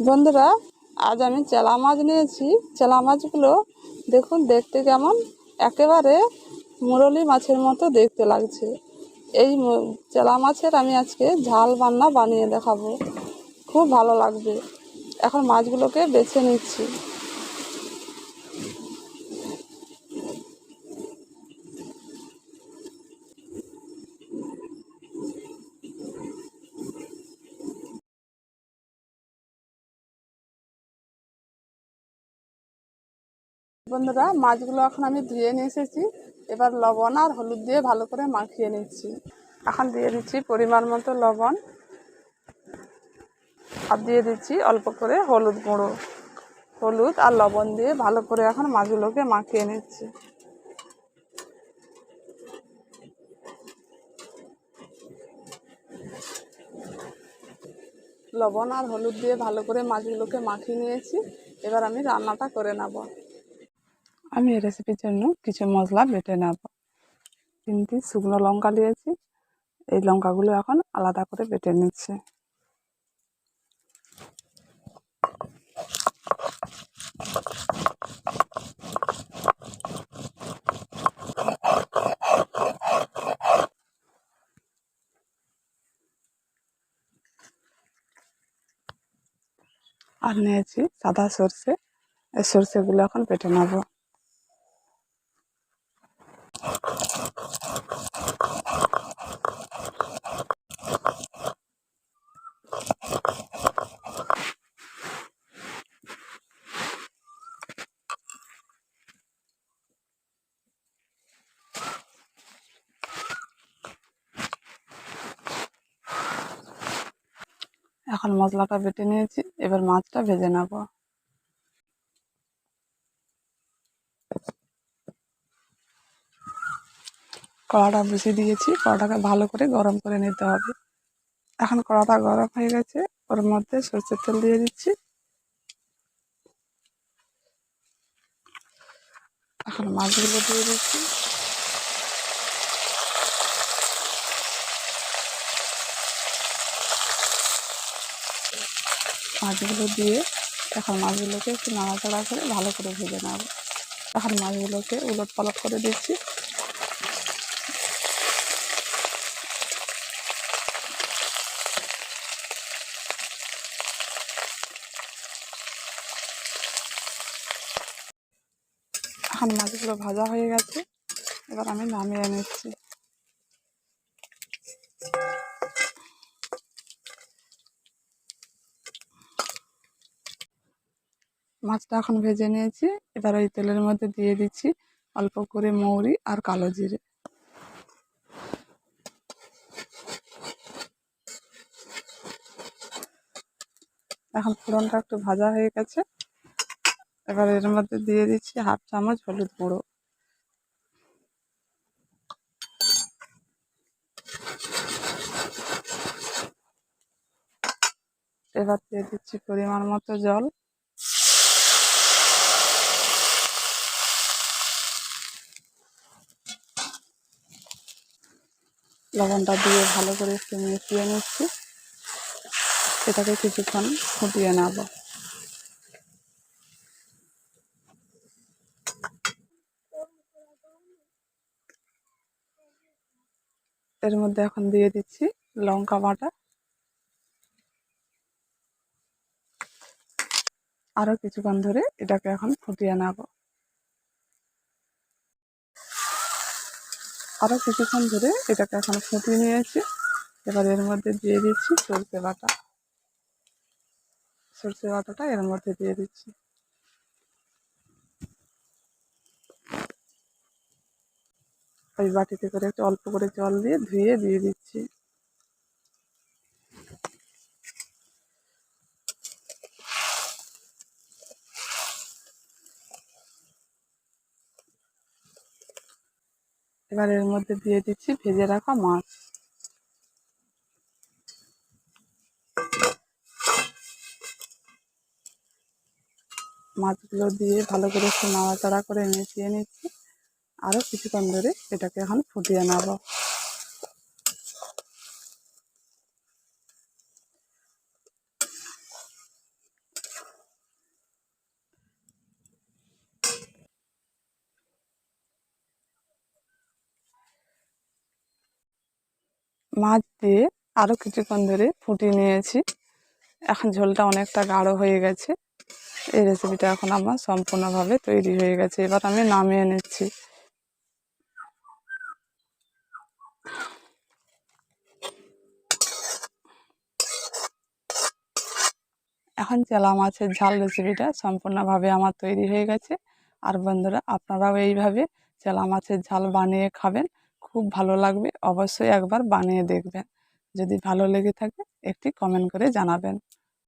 বন্ধুরা, আজ আমি চেলা মাছ নিয়েছি। চেলা মাছগুলো দেখুন, দেখতে কেমন? একেবারে মুরলি মাছের মতো দেখতে লাগছে। এই চেলা মাছের আমি আজকে ঝাল বান্না বানিয়ে দেখাবো। খুব ভালো লাগবে। এখন মাছগুলোকে বেছে নিচ্ছি। বন্ধুরা, মাছগুলো এখন আমি ধুয়ে নিয়ে এসেছি। এবার লবণ আর হলুদ দিয়ে ভালো করে মাখিয়ে নিচ্ছি। এখন দিয়ে দিচ্ছি পরিমাণ মতো লবণ। আর দিয়ে দিচ্ছি অল্প করে হলুদ গুঁড়ো। হলুদ আর লবণ দিয়ে ভালো করে এখন মাছগুলোকে মাখিয়ে নিচ্ছি। লবণ আর হলুদ দিয়ে ভালো করে মাছগুলোকে মাখিয়ে নিয়েছি। এবার আমি রান্নাটা করে নেব। আমি এই রেসিপির জন্য কিছু মশলা বেটে নেব। তিনটি শুকনো লঙ্কা নিয়েছি এই লঙ্কাগুলো এখন আলাদা করে বেটে নিচ্ছে। আর নিয়েছি সাদা সর্ষে। এই সর্ষেগুলো এখন বেটে নেব। এখন মশলাটা বেটে নিয়েছি, এবার মাছটা ভেজে নেব। কড়াটা বসিয়ে দিয়েছি, কড়াটাকে ভালো করে গরম করে নিতে হবে। এখন কড়াটা গরম হয়ে গেছে, ওর মধ্যে সরষের তেল দিয়ে দিচ্ছি। এখন মাছগুলো দিয়ে দিচ্ছি। মাছগুলো দিয়ে এখন মাছগুলোকে একটু নাড়াচাড়া করে ভালো করে ভেজে নেব। এখন মাছগুলোকে উলট পালট করে দিচ্ছি। এখন মাছগুলো ভাজা হয়ে গেছে। এবার আমি নামিয়ে নিচ্ছি। মাছটা এখন ভেজে নিয়েছি। এবার ওই তেলের মধ্যে দিয়ে দিচ্ছি অল্প করে মৌরি আর কালো জিরে। এখন ফোড়নটা একটু ভাজা হয়ে গেছে। এবার এর মধ্যে দিয়ে দিচ্ছি হাফ চামচ হলুদ গুঁড়ো। এবার দিয়ে দিচ্ছি পরিমাণ মতো জল। লবণটা দিয়ে ভালো করে একটু মিশিয়ে নিচ্ছি। এটাকে কিছুক্ষণ ফুটিয়ে নেব। এর মধ্যে এখন দিয়ে দিচ্ছি লঙ্কা বাটা। আরও কিছুক্ষণ ধরে এটাকে এখন ফুটিয়ে নেব। আরও কিছুক্ষণ ধরে এটাকে এখন ফুটিয়ে নিয়েছি। এবার এর মধ্যে দিয়ে দিচ্ছি সরষে বাটা। সরষে বাটাটা এর মধ্যে দিয়ে দিচ্ছি। ওই বাটিতে করে একটু অল্প করে জল দিয়ে ধুয়ে দিয়ে দিচ্ছি। এবার এর মধ্যে দিয়ে দিচ্ছি ভেজে রাখা মাছ। মাছগুলো দিয়ে ভালো করে একটু নাড়াচাড়া করে মিশিয়ে নিচ্ছি। আরও কিছুক্ষণ ধরে এটাকে এখন ফুটিয়ে নেব। মাছ দিয়ে আরও কিছুক্ষণ ধরে ফুটিয়ে নিয়েছি। এখন ঝোলটা অনেকটা গাঢ় হয়ে গেছে। এই রেসিপিটা এখন আমার সম্পূর্ণভাবে তৈরি হয়ে গেছে। এবার আমি নামিয়ে নিচ্ছি। এখন চেলা মাছের ঝাল রেসিপিটা সম্পূর্ণভাবে আমার তৈরি হয়ে গেছে। আর বন্ধুরা, আপনারাও এইভাবে চেলা মাছের ঝাল বানিয়ে খাবেন। খুব ভালো লাগবে। অবশ্যই একবার বানিয়ে দেখবেন। যদি ভালো লেগে থাকে একটি কমেন্ট করে জানাবেন।